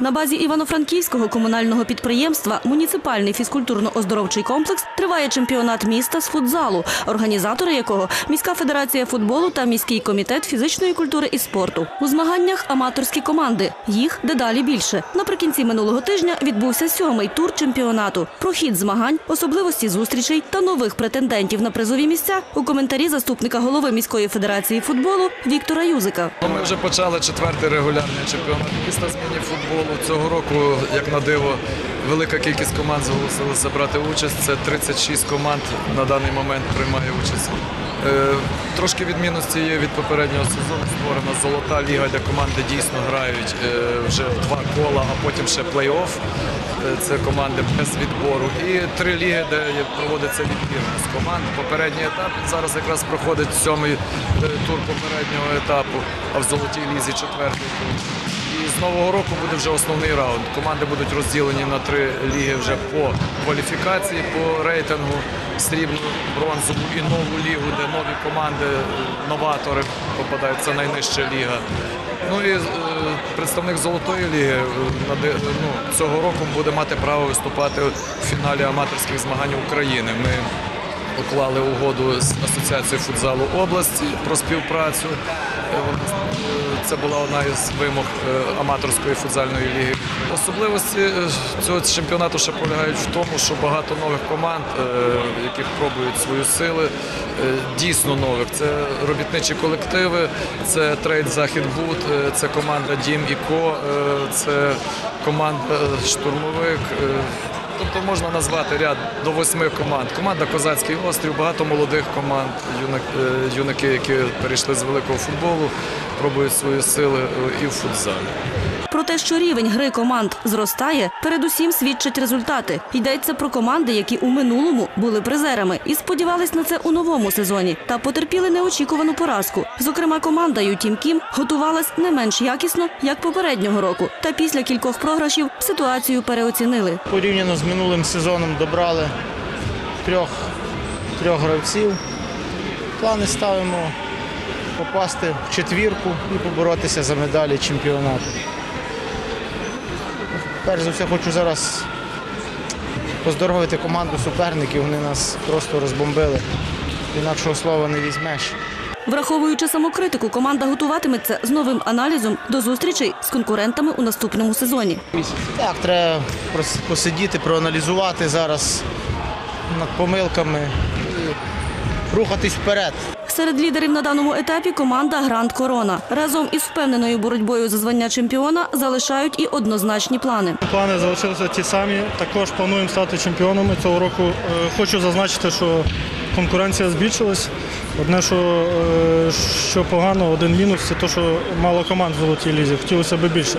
На базі Івано-Франківського комунального підприємства Муніципальний фізкультурно-оздоровчий комплекс триває чемпіонат міста з футзалу, організатори якого міська федерація футболу та міський комітет фізичної культури і спорту. У змаганнях аматорські команди. Їх дедалі більше. Наприкінці минулого тижня відбувся сьомий тур чемпіонату. Про хід змагань, особливості зустрічей та нових претендентів на призові місця у коментарі заступника голови міської федерації футболу Віктора Юзика. Ми вже почали четвертий регулярний чемпіонат міста з міні-футболу. Цього року, як на диво, велика кількість команд зголосилися брати участь. Це 36 команд на даний момент приймає участь. Е, Трошки відмінності є від попереднього сезону. Створена золота ліга, де команди дійсно грають е, вже два кола, а потім ще плей-офф. Е, Це команди без відбору. І три ліги, де проводиться відбір з команд. Попередній етап зараз якраз проходить сьомий тур попереднього етапу, а в золотій лізі четвертий тур. З нового року буде вже основний раунд. Команди будуть розділені на три ліги вже по кваліфікації, по рейтингу срібну, бронзову і нову лігу, де нові команди, е, новатори попадають. Це найнижча ліга. Ну і е, представник золотої ліги е, ну, цього року буде мати право виступати в фіналі аматорських змагань України. Ми уклали угоду з Асоціацією футзалу області про співпрацю. Це була одна із вимог е, аматорської футзальної ліги. Особливості е, цього чемпіонату ще полягають в тому, що багато нових команд, е, яких пробують свої сили, дійсно нових. Це робітничі колективи, це трейд Західбуд, це команда Дім і Ко, це команда штурмовик. Тобто можна назвати ряд до восьми команд. Команда Козацький острів, багато молодих команд, е, юнаки, які перейшли з великого футболу, пробують свої сили е, і в футзалі. Те, що рівень гри команд зростає, передусім свідчать результати. Йдеться про команди, які у минулому були призерами і сподівались на це у новому сезоні, та потерпіли неочікувану поразку. Зокрема, команда Ютім Кім готувалась не менш якісно, як попереднього року. Та після кількох програшів ситуацію переоцінили. Порівняно з минулим сезоном добрали трьох, трьох гравців. Плани ставимо попасти в четвірку і поборотися за медалі чемпіонату. Перш за все хочу зараз поздоровити команду суперників. Вони нас просто розбомбили. Інакшого слова не візьмеш. Враховуючи самокритику, команда готуватиметься з новим аналізом до зустрічей з конкурентами у наступному сезоні. Так, треба посидіти, проаналізувати зараз над помилками рухатись вперед. Серед лідерів на даному етапі команда Гранд Корона. Разом із впевненою боротьбою за звання чемпіона залишають і однозначні плани. Плани залишилися ті самі. Також плануємо стати чемпіонами цього року. Е, Хочу зазначити, що конкуренція збільшилась. Одне, що, е, що погано, один мінус це те, що мало команд в золотій лізі. Хотілося б більше.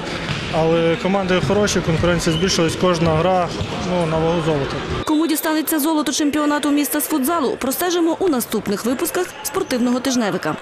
Але команди хороші, конкуренція збільшилась, кожна гра ну, на вагу золота. Кому дістанеться золото чемпіонату міста з футзалу, простежимо у наступних випусках спортивного тижневика.